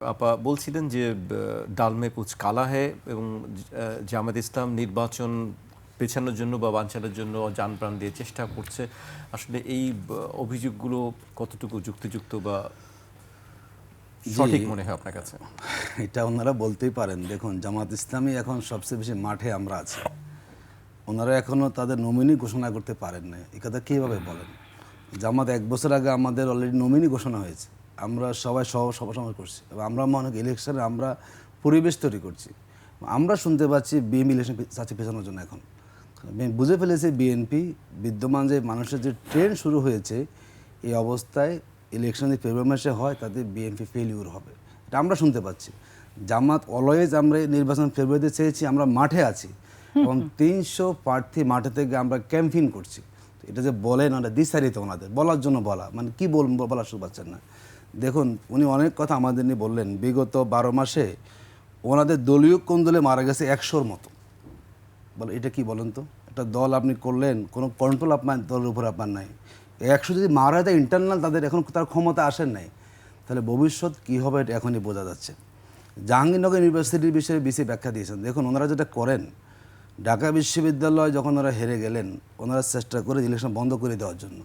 আপা বলছিলেন যে ডালমে কুচ কালা হে এবং জামাত ইসলাম নির্বাচন পেছানোর জন্য বা বাঞ্ছানোর জন্য যান প্রাণ দিয়ে চেষ্টা করছে। আসলে এই অভিযোগগুলো কতটুকু যুক্তিযুক্ত বা সঠিক মনে হয় আপনার কাছে? এটা ওনারা বলতেই পারেন। দেখুন জামাত ইসলামী এখন সবচেয়ে বেশি মাঠে আমরা আছি। ওনারা এখনও তাদের নমিনি ঘোষণা করতে পারেন না এ কথা কীভাবে বলেন? জামাত এক বছর আগে আমাদের অলরেডি নমিনি ঘোষণা হয়েছে। আমরা সবাই সহ সমাসমাস করছি এবং আমরা মনে হয় ইলেকশনে আমরা পরিবেশ তৈরি করছি। আমরা শুনতে পাচ্ছি বিএমপি ইলেকশন চাচ্ছে পেছানোর জন্য এখন। বুঝে ফেলেছে বিএনপি বিদ্যমান যে মানুষের যে ট্রেন শুরু হয়েছে এই অবস্থায় ইলেকশন যদি ফেব্রুয়ারি মাসে হয় তাতে বিএনপি ফেলিউর হবে। এটা আমরা শুনতে পাচ্ছি। জামাত অলওয়েজ আমরা নির্বাচন ফেব্রুয়ারিতে চেয়েছি আমরা মাঠে আছি। এবং তিনশো প্রার্থী মাঠে থেকে আমরা ক্যাম্পেইন করছি। এটা যে বলেন ওরা দিশারিত ওনাদের বলার জন্য বলা। মানে কি বল বলার সুযোগ পাচ্ছেন না। দেখুন, উনি অনেক কথা আমাদের নিয়ে বললেন। বিগত বারো মাসে ওনাদের দলীয় কোন দলে মারা গেছে একশোর মতো। বলে, এটা কি বলেন তো? একটা দল আপনি করলেন, কোনো কন্ট্রোল আপনার, দলের উপর আপনার নাই। একশো যদি মারা যায় ইন্টারনাল তাদের এখন তার ক্ষমতা আসেন নাই। তাহলে ভবিষ্যৎ কী হবে এটা এখনই বোঝা যাচ্ছে। জাহাঙ্গীরনগর ইউনিভার্সিটির বিষয়ে বিসি ব্যাখ্যা দিয়েছেন। দেখুন, ওনারা যেটা করেন, ঢাকা বিশ্ববিদ্যালয় যখন ওরা হেরে গেলেন, ওনারা চেষ্টা করে ইলেকশন বন্ধ করে দেওয়ার জন্য।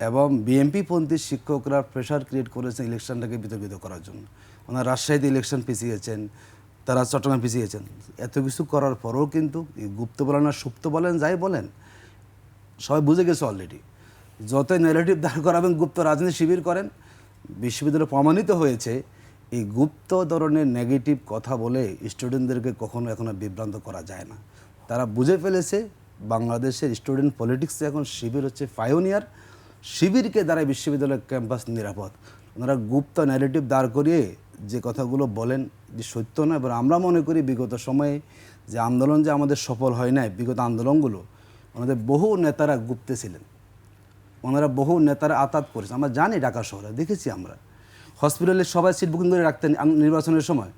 এবং বিএমপিপন্থী শিক্ষকরা প্রেশার ক্রিয়েট করেছেন ইলেকশনটাকে বিতর্কিত করার জন্য। ওনারা রাজশাহীতে ইলেকশন পিছিয়েছেন, তারা চট্টগ্রাম পিছিয়েছেন। এত কিছু করার পরেও কিন্তু গুপ্ত বলেন আর সুপ্ত বলেন, যাই বলেন, সবাই বুঝে গেছে অলরেডি যতই নেগেটিভ দাঁড় করাবেন, গুপ্ত রাজনীতি শিবির করেন, বিশ্ববিদ্যালয়ে প্রমাণিত হয়েছে, এই গুপ্ত ধরনের নেগেটিভ কথা বলে স্টুডেন্টদেরকে কখনো এখনও বিভ্রান্ত করা যায় না। তারা বুঝে ফেলেছে, বাংলাদেশের স্টুডেন্ট পলিটিক্সে এখন শিবির হচ্ছে পায়োনিয়ার শিবিরকে দ্বারা বিশ্ববিদ্যালয়ের ক্যাম্পাস নিরাপদ। ওনারা গুপ্ত ন্যারেটিভ দাঁড় করিয়ে যে কথাগুলো বলেন যে সত্য না এবার আমরা মনে করি বিগত সময়ে যে আন্দোলন যে আমাদের সফল হয় নাই, বিগত আন্দোলনগুলো, ওনাদের বহু নেতারা গুপ্তে ছিলেন। ওনারা বহু নেতারা আতাত করেছে। আমরা জানি ঢাকা শহরে, দেখেছি আমরা। হসপিটালে সবাই সিট বুকিং করে রাখতেন নির্বাচনের সময়।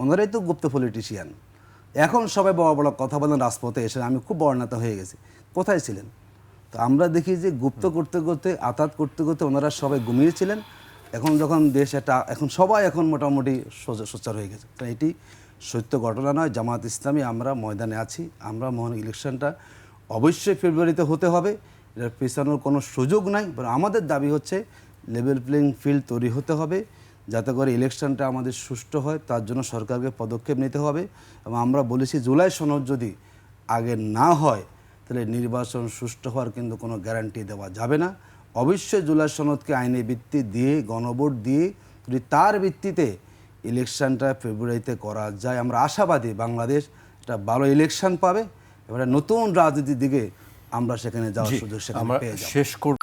ওনারাই তো গুপ্ত পলিটিশিয়ান এখন সবাই বড় বড় কথা বলেন, রাজপথে এসে আমি খুব বড় নেতা হয়ে গেছি। কোথায় ছিলেন? তো আমরা দেখি যে গুপ্ত করতে করতে আতাত করতে করতে ওনারা সবাই ঘুমিয়েছিলেন এখন যখন দেশ এটা এখন সবাই এখন মোটামুটি সোচ্চার হয়ে গেছে। এটি সত্য ঘটনা নয়। জামাত ইসলামী আমরা ময়দানে আছি। আমরা মহান ইলেকশনটা অবশ্যই ফেব্রুয়ারিতে হতে হবে। এটা পেছানোর কোনো সুযোগ নাই। আমাদের দাবি হচ্ছে লেভেল প্লেইং ফিল্ড তৈরি হতে হবে। যাতে করে ইলেকশনটা আমাদের সুষ্ঠু হয়। তার জন্য সরকারকে পদক্ষেপ নিতে হবে। এবং আমরা বলেছি জুলাই সনদ যদি আগে না হয় তাহলে নির্বাচন সুষ্ঠু হওয়ার কিন্তু কোনো গ্যারান্টি দেওয়া যাবে না। অবশ্যই জুলাই সনদকে আইনি ভিত্তি দিয়ে গণভোট দিয়ে যদি তার ভিত্তিতে ইলেকশনটা ফেব্রুয়ারিতে করা যায় আমরা আশাবাদী বাংলাদেশ একটা ভালো ইলেকশন পাবে এবারে নতুন রাজনীতির দিকে আমরা সেখানে যাওয়ার সুযোগ সেখানে শেষ করব।